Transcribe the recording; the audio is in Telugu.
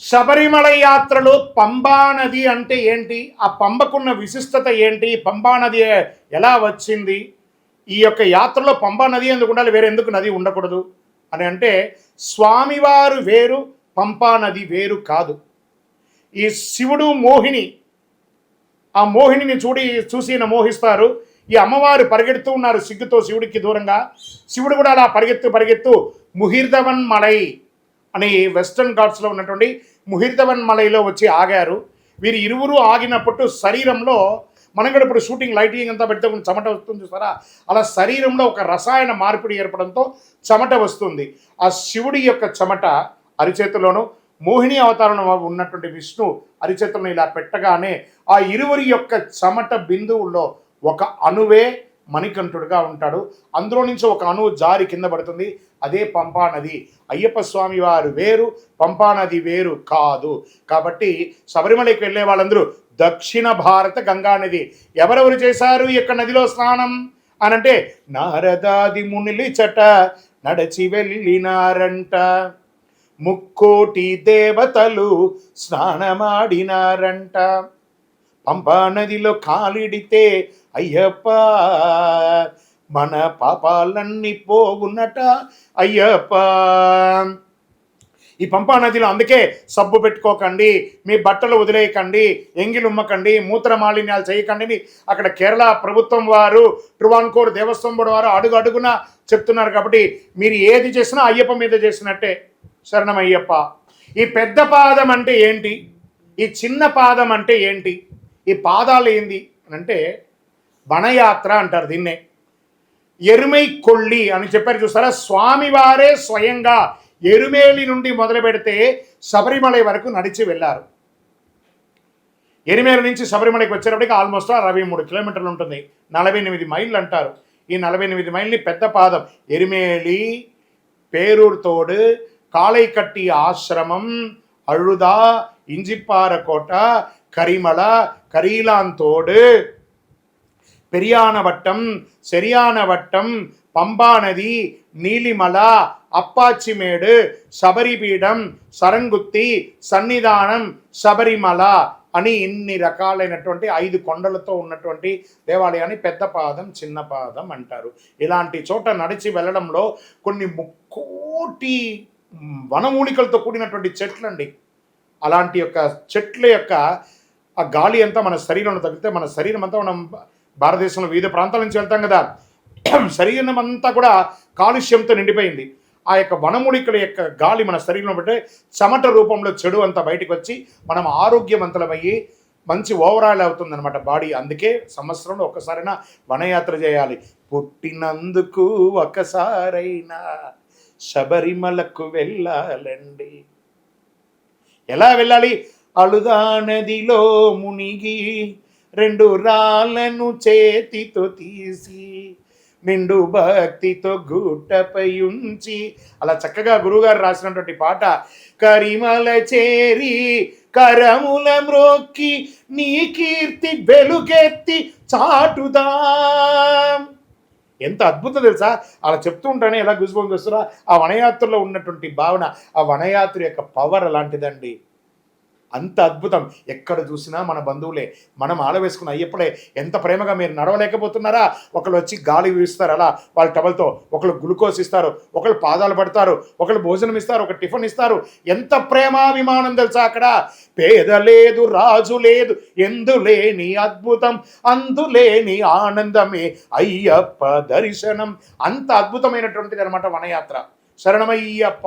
శబరిమల యాత్రలో పంబా నది అంటే ఏంటి? ఆ పంబకున్న విశిష్టత ఏంటి? పంబా నది ఎలా వచ్చింది? ఈ యొక్క యాత్రలో పంబా నది ఎందుకు ఉండాలి? వేరే ఎందుకు నది ఉండకూడదు? అని అంటే స్వామివారు వేరు పంపా నది వేరు కాదు. ఈ శివుడు మోహిని ఆ మోహినిని చూడి చూసి మోహిస్తారు. ఈ అమ్మవారు పరిగెడుతూ ఉన్నారు సిగ్గుతో శివుడికి దూరంగా. శివుడు కూడా అలా పరిగెత్తు పరిగెత్తు ముహిర్ధవన్ మలై అని వెస్టర్న్ ఘాట్స్లో ఉన్నటువంటి ముహిర్దవన్ మలైలో వచ్చి ఆగారు. వీరు ఇరువురు ఆగినప్పుడు శరీరంలో మనం కూడా ఇప్పుడు షూటింగ్ లైటింగ్ అంతా పెడితే కొంచెం చెమట వస్తుంది చూసారా? అలా శరీరంలో ఒక రసాయన మార్పిడి ఏర్పడంతో చెమట వస్తుంది. ఆ శివుడి యొక్క చెమట అరిచేతిలోను మోహిని అవతారంలో ఉన్నటువంటి విష్ణు అరిచేతులను ఇలా పెట్టగానే ఆ ఇరువురి యొక్క చెమట బిందువుల్లో ఒక అణువే మణికంఠుడుగా ఉంటాడు. అందులో నుంచి ఒక అణువు జారి కింద పడుతుంది. అదే పంపా నది. అయ్యప్ప స్వామి వారు వేరు పంపా నది వేరు కాదు. కాబట్టి శబరిమలకి వెళ్ళే వాళ్ళందరూ దక్షిణ భారత గంగా నది. ఎవరెవరు చేశారు ఈ యొక్క నదిలో స్నానం? అని అంటే నారదాది మునిలి చట నడచి వెళ్ళినారంట. ముక్కోటి దేవతలు స్నానమాడినారంట. పంపా నదిలో కాలిడితే అయ్యప్ప మన పాపాలన్నీ పోగున్నట అయ్యప్ప. ఈ పంపా నదిలో అందుకే సబ్బు పెట్టుకోకండి మీ బట్టలు వదిలేయకండి ఎంగిలుమ్మకండి మూత్ర మాలిన్యాలు చేయకండి అక్కడ కేరళ ప్రభుత్వం వారు ట్రువాన్కోర్ దేవస్వం బోర్డు వారు అడుగు అడుగున చెప్తున్నారు కాబట్టి మీరు ఏది చేసినా అయ్యప్ప మీద చేసినట్టే. శరణం అయ్యప్ప. ఈ పెద్ద పాదం అంటే ఏంటి? ఈ చిన్న పాదం అంటే ఏంటి? ఈ పాదాలు ఏంది అని అంటే వనయాత్ర అంటారు దీన్నే. ఎరుమై కొళ్ళి అని చెప్పారు చూసారా? స్వామివారే స్వయంగా ఎరుమేలి నుండి మొదలు పెడితే శబరిమల వరకు నడిచి వెళ్ళారు. ఎరిమేలు నుంచి శబరిమలకి వచ్చేటప్పటికి ఆల్మోస్ట్ అరవై మూడు కిలోమీటర్లు ఉంటుంది. నలభై ఎనిమిది మైళ్ళు అంటారు. ఈ నలభై ఎనిమిది మైల్ని పెద్ద పాదం. ఎరిమేలి పేరూర్తోడు కాళైకట్టి ఆశ్రమం கரிமலா கரீலாந்தோடு பெரியான வட்டம் சரியான வட்டம் பம்பா நதி நீலிமலா அப்பாச்சிமேடு சபரிபீடம் சరంగుత్తి సన్నిధానం శబరిమల అని ఇన్ని రకాలైనటువంటి ఐదు కొండలతో ఉన్నటువంటి దేవాలయాన్ని పెద్ద పాదం చిన్న పాదం అంటారు ఇలాంటి చోట నడిచి వెళ్ళడంలో కొన్ని ముక్కోటి వనమూలికలతో కూడినటువంటి చెట్లండి అలాంటి యొక్క చెట్ల యొక్క ఆ గాలి అంతా మన శరీరంలో తగిలితే మన శరీరం అంతా మనం భారతదేశంలో వివిధ ప్రాంతాల నుంచి వెళ్తాం కదా. శరీరం అంతా కూడా కాలుష్యంతో నిండిపోయింది. ఆ యొక్క వనమూలికల యొక్క గాలి మన శరీరంలో పెట్టే చెమట రూపంలో చెడు అంతా బయటకు వచ్చి మనం ఆరోగ్యవంతులమయ్యి మంచి ఓవరాల్ అవుతుందన్నమాట బాడీ. అందుకే సంవత్సరంలో ఒక్కసారైనా వనయాత్ర చేయాలి. పుట్టినందుకు ఒకసారైనా శబరిమలకు వెళ్ళాలండి. ఎలా వెళ్ళాలి? అలుదా నదిలో మునిగి రెండు రాళ్ళను చేతితో తీసి నిండు భక్తితో గుట్టపై ఉంచి అలా చక్కగా గురువుగారు రాసినటువంటి పాట కరిమల చేరి కరముల మ్రోక్కి నీ కీర్తి వెలుగెత్తి చాటుదాం. ఎంత అద్భుతం తెలుసా? అలా చెప్తూ ఉంటానే ఎలా గుజుబం చేస్తారా ఆ వనయాత్రలో ఉన్నటువంటి భావన ఆ వనయాత్ర యొక్క పవర్ అలాంటిదండి. అంత అద్భుతం. ఎక్కడ చూసినా మన బంధువులే మనం ఆలవేసుకున్న అయ్యప్పుడే ఎంత ప్రేమగా మీరు నడవలేకపోతున్నారా? ఒకళ్ళు వచ్చి గాలి వీస్తారు అలా వాళ్ళ టబల్తో ఒకళ్ళు గ్లూకోజ్ ఇస్తారు ఒకళ్ళు పాదాలు పడతారు ఒకళ్ళు భోజనం ఇస్తారు ఒక టిఫిన్ ఇస్తారు. ఎంత ప్రేమాభిమానం తెలుసా అక్కడ? పేద లేదు రాజు లేదు ఎందులేని అద్భుతం అందులేని ఆనందమే అయ్యప్ప దర్శనం. అంత అద్భుతమైనటువంటిది అనమాట వనయాత్ర. శరణమయ్యప్ప.